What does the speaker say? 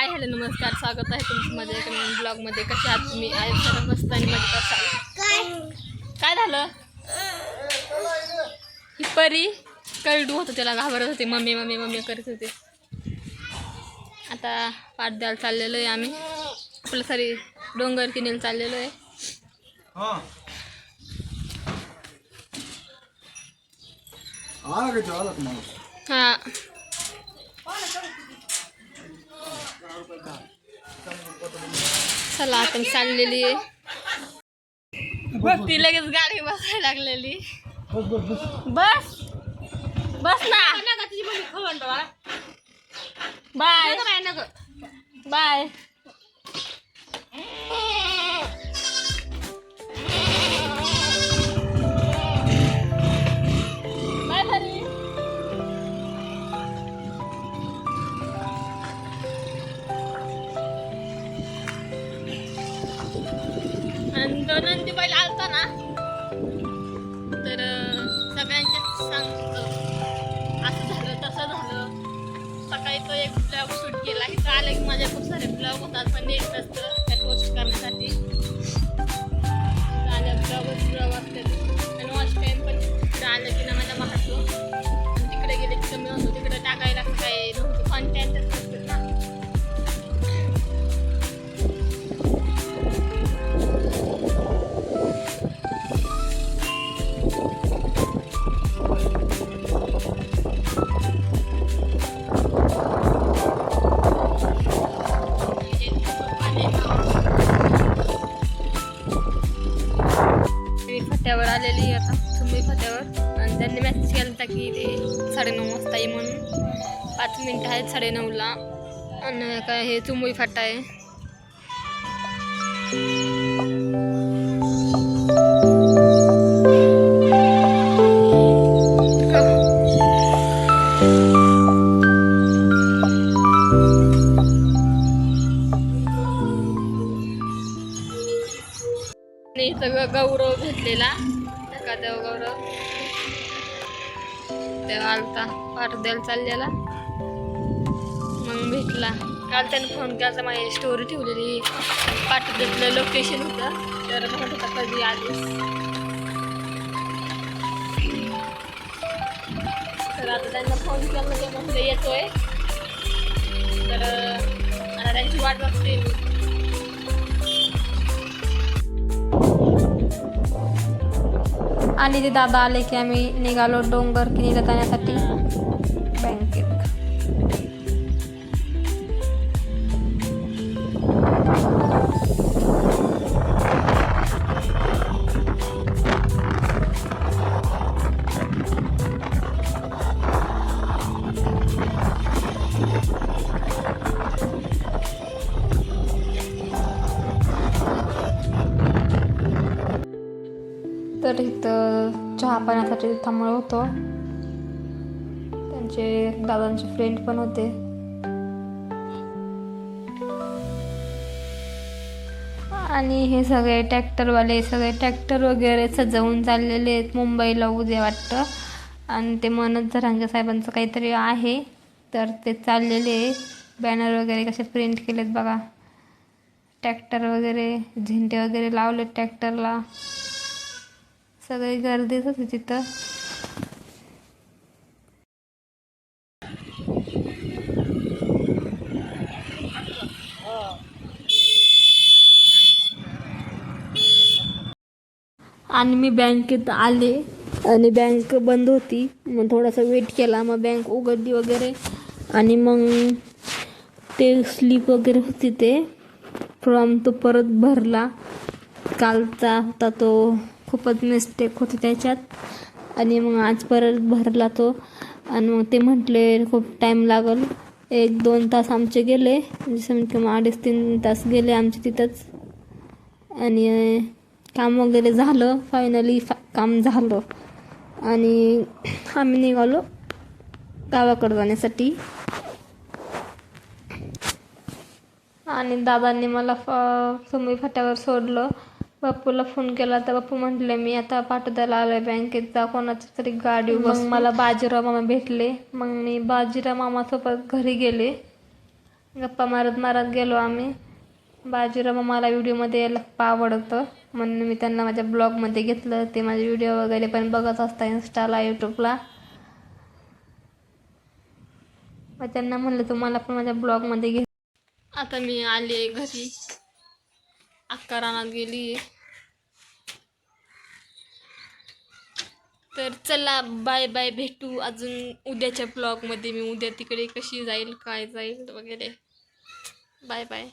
Hi hello नमस्कार स्वागत आहे तुमचं माझ्या एका नवीन ब्लॉगमध्ये. कसे आहात तुम्ही? आहे सर्व मस्त आणि मजेत असाल? काय झालं? ही परी कळडू होतं त्याला घाबरत होते. मम्मी मम्मी मम्मी करत होते. आता पाठ द्यायला चाललेलो आहे आम्ही. आपलं सारी डोंगर किनेला चाललेलो आहे. हा आला का तो आला का माणूस हां चला मी चाललेली आहे. ती लगेच गाडी बसायला लागलेली. बस. बस ना. बाय. Bye bye. आणि तो नंदी बैल आलता ना तर सगळ्यांच्या सांगतो. असं झालं तसं झालं. सकाळी तो एक ब्लॉग शूट केला. इथं आलं की माझ्या खूप सारे ब्लॉग होतात पण एक नसतं त्या पोस्ट करण्यासाठी. आल्या ब्लॉगच ब्लॉग असतात आणि वॉच टाईम पण आलं की मेसेज केला होता की ते साडेनऊ वाजता ये म्हणून पाच मिनटं आहेत साडेनऊला आणि काय हे चुंबई फाटा आहे. सगळं गौरव भेटलेला. एखादं गौरव. तेव्हा आलता. पाठ द्यायला चाललेला. मग भेटला. काल त्याने फोन केला माझी स्टोरी ठेवलेली. पाठ देतलं लोकेशन होतं. तर म्हणत होता कधी आलीस? तर आता त्यांना फोन केला म्हणजे म्हटलं येतोय. तर आता त्यांची वाट बघते. आणि ते दादा आले की आम्ही निघालो डोंगर किनीला जाण्यासाठी. तर इथं चहा पाण्यासाठी थांबलो होतो. त्यांचे दादांचे फ्रेंड पण होते. आणि हे सगळे ट्रॅक्टरवाले सगळे ट्रॅक्टर वगैरे सजवून चाललेले आहेत मुंबईला उद्या वाटतं. आणि ते मनोज जरांगे साहेबांचं काहीतरी आहे. तर ते चाललेले बॅनर वगैरे कसे प्रिंट केलेत बघा. ट्रॅक्टर वगैरे झेंडे वगैरे लावले ट्रॅक्टरला. सगळी गर्दीच होती तिथं. आणि मी बँकेत आले. आणि बँक बंद होती. मग थोडासा वेट केला. मग बँक उघडली वगैरे. आणि मग ते स्लीप वगैरे होती ते. फॉर्म तो परत भरला. कालचा होता तो खूपच मिस्टेक होती त्याच्यात. आणि मग आज परत भरला तो. आणि मग ते म्हटले खूप टाईम लागल. एक दोन तास आमचे गेले. म्हणजे जसं किंवा अडीच तीन तास गेले आमचे तिथंच. आणि काम वगैरे झालं. फायनली फा काम झालं. आणि आम्ही निघालो गावाकडं जाण्यासाठी. आणि दादांनी मला फ सुमी फाट्यावर सोडलं. बापूला फोन केला तर बापू म्हटले मी आता पाठवताला आलोय बँकेत जा कोणाची तरी गाडी मग? मला बाजीराव मामा भेटले. मग मी बाजीराव मामासोबत घरी गेले. गप्पा मारत मारत गेलो आम्ही. बाजीराव मला व्हिडिओमध्ये यायला खूप आवडतं. म्हणून मी त्यांना माझ्या ब्लॉगमध्ये घेतलं. ते माझे व्हिडिओ वगैरे पण बघत असतात इन्स्टाला यूट्यूबला मग त्यांना म्हणलं तुम्हाला पण माझ्या ब्लॉगमध्ये घे. आता मी आले घरी. अक्का रानात गेली. तर चला बाय बाय भेटू अजून उद्याच्या ब्लॉगमध्ये मी उद्या तिकडे कशी जाईल काय जाईल वगैरे. Bye bye